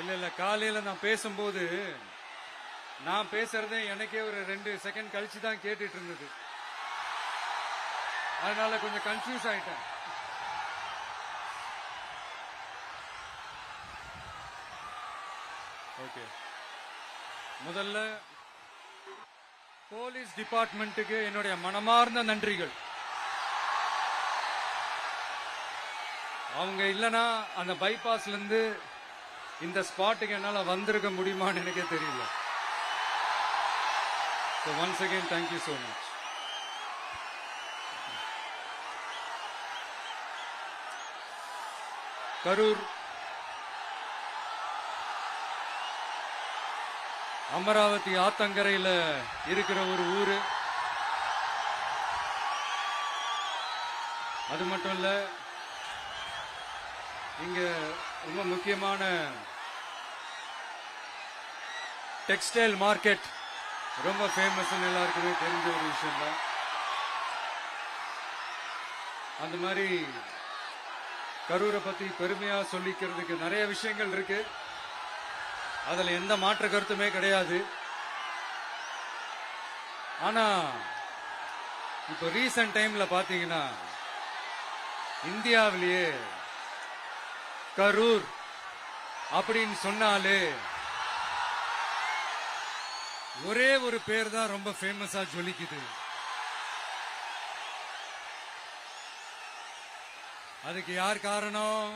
இல்ல இல்ல காலையில நான் பேசும்போது நான் பேசுறதே எனக்கே ஒரு ரெண்டு செகண்ட் கழிச்சு தான் கேட்டுட்டு இருந்தது. அதனால கொஞ்சம் கன்ஃபியூஸ் ஆயிட்டேன். ஓகே முதல்ல போலீஸ் டிபார்ட்மெண்ட்டுக்கு என்னுடைய மனமார்ந்த நன்றிகள். அவங்க இல்லைன்னா அந்த பைபாஸ்ல இருந்து இந்த ஸ்பாட்டுக்கு என்னால் வந்திருக்க முடியுமான்னு எனக்கே தெரியல. So once again thank you so much Karur. Amaravathi ஆத்தங்கரையில் இருக்கிற ஒரு ஊர். அது மட்டும் இல்லை இங்க ரொம்ப முக்கியமான டெக்ஸ்டைல் மார்க்கெட் ரொம்ப ஃபேமஸ் எல்லாருக்குமே தெரிஞ்ச ஒரு விஷயம் தான் அந்த மாதிரி கரூரை பத்தி பெருமையா சொல்லிக்கிறதுக்கு நிறைய விஷயங்கள் இருக்கு. அதுல எந்த மாற்று கருத்துமே கிடையாது. ஆனா இப்போ ரீசன்ட் டைம்ல பாத்தீங்கன்னா இந்தியாவிலேயே கரூர் அப்படின்னு சொன்னாலே ஒரே ஒரு பேர் தான் ரொம்ப ஃபேமஸா ஜொலிக்குது. அதுக்கு யார் காரணம்?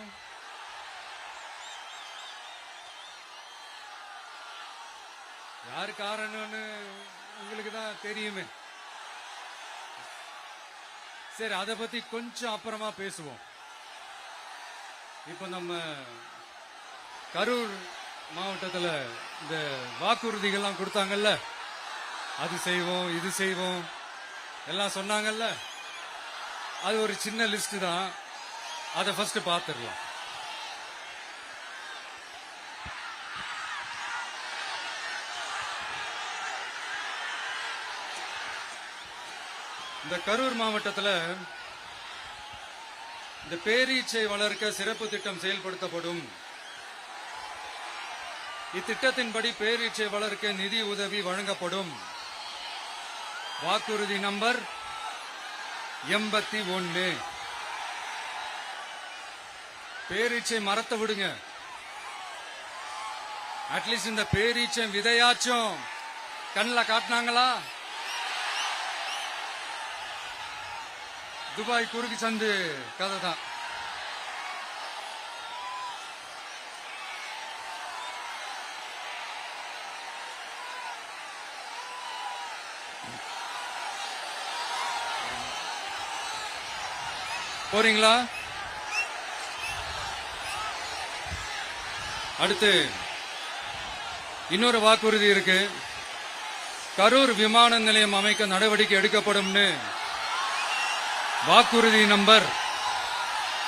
யார் காரணம்னு உங்களுக்கு தான் தெரியுமே. சரி அதை பத்தி கொஞ்சம் அப்புறமா பேசுவோம். இப்போ நம்ம கரூர் மாவட்டத்தில் இந்த வாக்குறுதிகள்லாம் கொடுத்தாங்கல்ல? அது செய்வோம் இது செய்வோம். எல்லாம் சொன்னாங்கல்ல? அது ஒரு சின்ன லிஸ்ட் தான். அதை ஃபர்ஸ்ட் பார்த்துடலாம் இந்த கரூர் மாவட்டத்தில் இந்த பேரீச்சை வளர்க்க சிறப்பு திட்டம் செயல்படுத்தப்படும். இத்திட்டத்தின்படி பேரீச்சை வளர்க்க நிதி உதவி வழங்கப்படும். வாக்குறுதி நம்பர் எண்பத்தி ஒன்று. பேரீச்சை மறத்த விடுங்க. அட்லீஸ்ட் இந்த பேரீச்சை விதையாச்சும் கண்ணில் காட்டினாங்களா? துபாய் குறுக்கு சந்து கதை தான் போறீங்களா? அடுத்து இன்னொரு வாக்குறுதி இருக்கு. கரூர் விமான நிலையம் அமைக்க நடவடிக்கை எடுக்கப்படும்னு வாக்குறுதி நம்பர்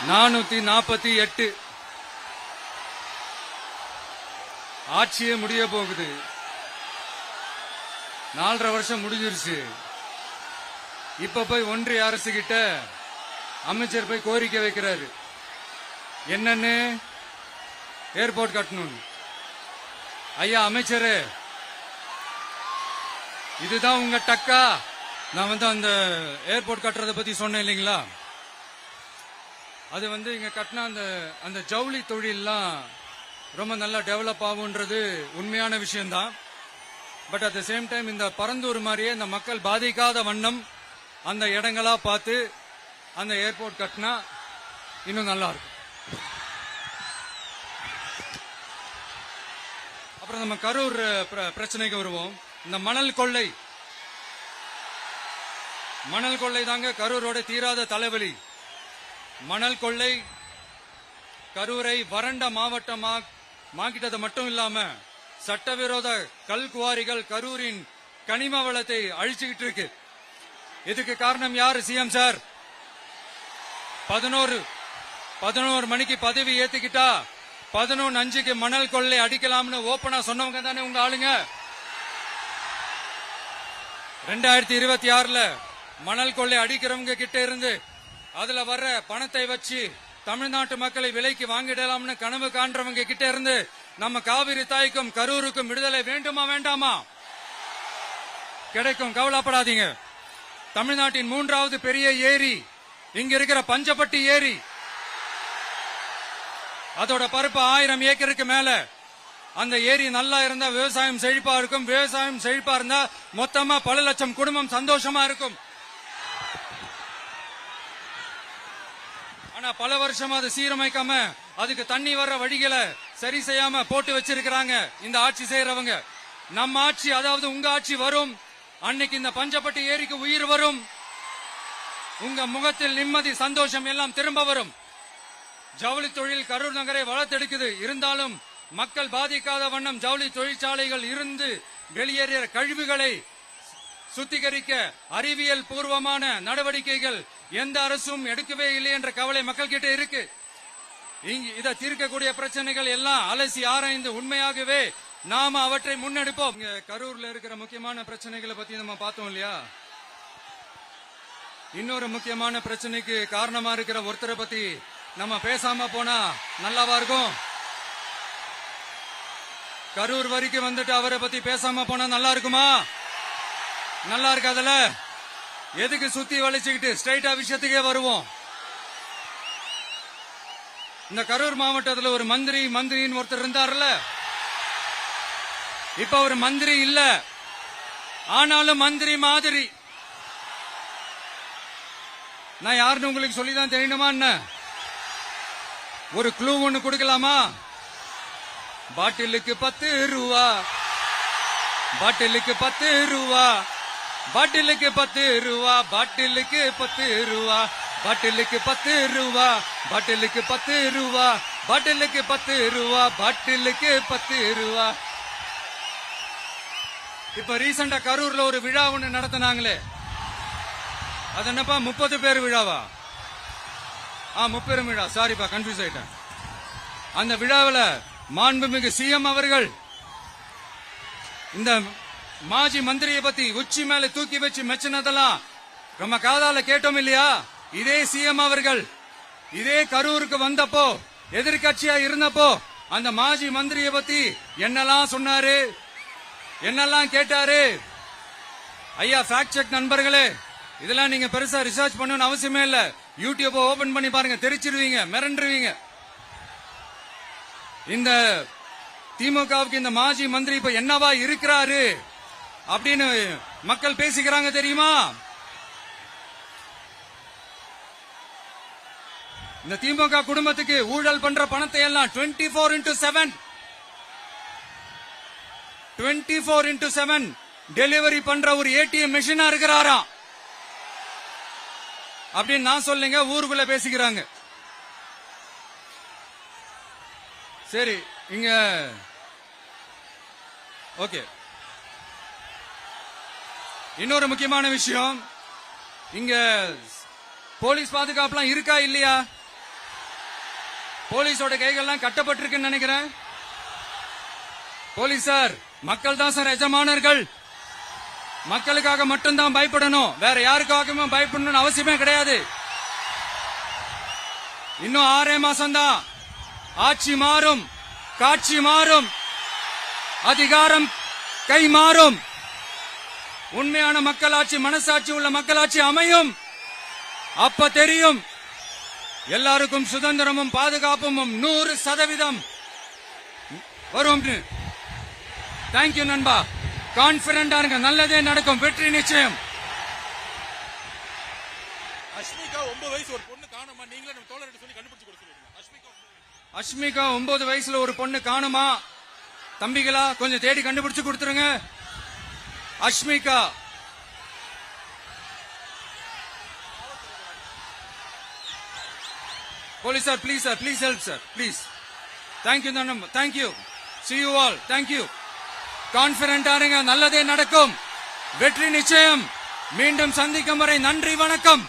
நானூத்தி நாற்பத்தி எட்டு. ஆட்சியே முடிய போகுது. நாலரை வருஷம் முடிஞ்சிருச்சு. இப்ப போய் ஒன்றிய அரசு கிட்ட அமைச்சர் போய் கோரிக்கை வைக்கிறாரு. என்னன்னு? ஏர்போர்ட் கட்டணும் ஐயா அமைச்சரு இதுதான் உங்க டக்கா? நான் வந்து அந்த ஏர்போர்ட் கட்டுறதை பத்தி சொன்னேன் இல்லைங்களா? அது வந்து இங்க கட்டின அந்த அந்த ஜவுளி தொழில்லாம் ரொம்ப நல்லா டெவலப் ஆகுன்றது உண்மையான விஷயம்தான். But at the same time இந்த பரந்தூர் மாதிரியே இந்த மக்கள் பாதிக்காத வண்ணம் அந்த இடங்களா பார்த்து அந்த ஏர்போர்ட் கட்டினா இன்னும் நல்லா இருக்கும். அப்புறம் நம்ம கரூர் பிர- பிரச்சனைக்கு வருவோம். இந்த மணல் கொள்ளை. மணல் கொள்ளை தாங்க கரூரோட தீராத தலைவலி. மணல் கொள்ளை கரூரை வறண்ட மாவட்டமா மாக்கிட்டது மட்டும் இல்லாம சட்டவிரோத கல் குவாரிகள் கரூரின் கனிம வளத்தை அழிச்சுக்கிட்டு இருக்கு. இதுக்கு காரணம் யாரு சிஎம் சார்? பதினோரு பதினோரு மணிக்கு பதவி ஏத்துக்கிட்டா பதினொன்னு அஞ்சுக்கு மணல் கொள்ளை அடிக்கலாம்னு ஓப்பனா சொன்னவங்க தானே உங்க ஆளுங்க? ரெண்டாயிரத்தி இருபத்தி ஆறுல மணல் கொள்ளை அடிக்கிறவங்க கிட்ட இருந்து அதுல வர்ற பணத்தை வச்சு தமிழ்நாட்டு மக்களை விலைக்கு வாங்கிடலாம்னு கனவு காண்றவங்க கிட்ட இருந்து நம்ம காவிரி தாய்க்கும் கரூருக்கும் விடுதலை வேண்டுமா வேண்டாமா? கிடைக்கும். கவலைப்படாதீங்க. தமிழ்நாட்டின் மூன்றாவது பெரிய ஏரி இங்க இருக்கிற பஞ்சப்பட்டி ஏரி. அதோட பரப்பு ஆயிரம் ஏக்கருக்கு மேல. அந்த ஏரி நல்லா இருந்தா விவசாயம் செழிப்பா இருக்கும். விவசாயம் செழிப்பா இருந்தா மொத்தமா பல லட்சம் குடும்பம் சந்தோஷமா இருக்கும். ஆனா பல வருஷமா அதை சீரமைக்காம அதுக்கு தண்ணி வர்ற வழிகளை சரி செய்யாம போட்டு வச்சிருக்கிறாங்க இந்த ஆட்சி செய்யறவங்க நம்ம ஆட்சி அதாவது உங்க ஆட்சி வரும். அன்னைக்கு இந்த பஞ்சப்பட்டி ஏரிக்கு உயிர் வரும். உங்க முகத்தில் நிம்மதி சந்தோஷம் எல்லாம் திரும்ப வரும். ஜவுளி தொழில் கரூர் நகரை வளர்த்தெடுக்குது. இருந்தாலும் மக்கள் பாதிக்காத வண்ணம் ஜவுளி தொழிற்சாலைகள் இருந்து வெளியேறிய கழிவுகளை சுத்திகரிக்க அறிவியல் பூர்வமான நடவடிக்கைகள் எந்த அரசும் எடுக்கவே இல்லை என்ற கவலை மக்கள் கிட்ட இருக்கு. இங்க இதை தீர்க்கக்கூடிய பிரச்சனைகள் எல்லாம் அலசி ஆராய்ந்து உண்மையாகவே நாம அவற்றை முன்னெடுப்போம். கரூர்ல இருக்கிற முக்கியமான பிரச்சனைகளை பத்தி நம்ம பார்த்தோம் இல்லையா? இன்னொரு முக்கியமான பிரச்சனைக்கு காரணமா இருக்கிற ஒருத்தரை பத்தி நம்ம பேசாம போனா நல்லாவா இருக்கும்? கரூர் வரைக்கும் வந்துட்டு அவரை பத்தி பேசாம போனா நல்லா இருக்குமா? நல்லா இருக்காதுல்ல எதுக்கு சுத்தி வளைச்சுக்கிட்டு ஸ்ட்ரைட்டா விஷயத்துக்கே வருவோம். இந்த கரூர் மாவட்டத்துல ஒரு மந்திரி மந்திரின்னு ஒருத்தர் இருந்தார்ல? இப்ப ஒரு மந்திரி இல்ல. ஆனாலும் மந்திரி மாதிரி. நான் யாருன்னு உங்களுக்கு சொல்லிதான் தெரியணுமா என்ன? ஒரு க்ளூ ஒண்ணு கொடுக்கலாமா? பாட்டிலுக்கு பத்து ரூபா பாட்டிலுக்கு பத்து ரூபா பாட்டிலுக்கு பத்து ரூபா பாட்டிலுக்கு பத்து ரூபா பாட்டிலுக்கு பத்து ரூபா பாட்டிலுக்கு பத்து ரூபா பாட்டிலுக்கு பத்து ரூபா பாட்டிலுக்கு பத்து ரூபா இப்ப ரீசெண்டா கரூர்ல ஒரு விழா ஒண்ணு நடத்தினாங்களே. அது என்னப்பா முப்பது பேர் விழாவா? ஆ முப்பெரும் விழா. சாரிப்பா கன்ஃபியூஸ் ஆயிட்டேன். அந்த விழாவில் மாண்புமிகு சிஎம் அவர்கள் இந்த மாஜி மந்திரியை பத்தி உச்சி மேல தூக்கி வச்சு மெச்சினதெல்லாம் நம்ம காதால கேட்டோம் இல்லையா? இதே சிஎம் அவர்கள் இதே கரூருக்கு வந்தப்போ எதிர்கட்சியா இருந்தப்போ அந்த மாஜி மந்திரியை பத்தி என்னெல்லாம் சொன்னாரு? என்னெல்லாம் கேட்டாரு? ஐயா ஃபேக்ட் செக் நண்பர்களே இதெல்லாம் நீங்க பெருசா ரிசர்ச் பண்ணணும்னு அவசியமே இல்ல. யூடியூப் ஓபன் பண்ணி பாருங்க தெரிச்சிருவீங்க மிரண்டுருவீங்க. இந்த திமுகவுக்கு இந்த மாஜி மந்திரி இப்ப என்னவா இருக்கிறாரு? அப்படின்னு மக்கள் பேசிக்கிறாங்க தெரியுமா? இந்த திமுக குடும்பத்துக்கு ஊழல் பண்ற பணத்தை எல்லாம் twenty four into seven twenty four into seven delivery பண்ற ஒரு ஏடிஎம் மெஷினா இருக்கிறாராம் அப்படின்னு நான் சொல்லுங்க ஊருக்குள்ள பேசிக்கிறாங்க. சரி இங்க ஓகே இன்னொரு முக்கியமான விஷயம். இங்க போலீஸ் பாதுகாப்புலாம் இருக்கா இல்லையா? போலீஸோட கைகள்லாம் கட்டப்பட்டிருக்குன்னு நினைக்கிறேன். போலீஸ் சார் மக்கள் தான் சார் எஜமானர்கள். மக்களுக்காக மட்டும்தான் பயப்படணும். வேற யாருக்காகவும் பயப்படணும்னு அவசியமே கிடையாது. இன்னும் ஆறே மாசம் தான் ஆட்சி மாறும் காட்சி மாறும். அதிகாரம் கை மாறும். உண்மையான மக்களாட்சி மனசாட்சி உள்ள மக்களாட்சி அமையும். அப்ப தெரியும். எல்லாருக்கும் சுதந்திரமும் பாதுகாப்பும் நூறு சதவீதம். வரும் தேங்க்யூ நண்பா. கான்பிடண்டா இருங்க. நல்லதே நடக்கும். வெற்றி நிச்சயம். அஷ்மிகா ஒன்பது வயசு ஒரு பொண்ணு காணுமா? நீங்களே நம்ம தோழர்கிட்ட சொல்லி கண்டுபிடிச்சு சொல்லிடுங்க அஷ்மிகா அஷ்மிகா ஒன்பது வயசுல ஒரு பொண்ணு காணுமா? தம்பிகளா கொஞ்சம் தேடி கண்டுபிடிச்சு கொடுத்துருங்க. Ashmika. Police sir please sir please help sir please thank you thank you see you all thank you கான்பிடண்டா இருங்க. நல்லதே நடக்கும். வெற்றி நிச்சயம். மீண்டும் சந்திக்கும் வரை நன்றி வணக்கம்.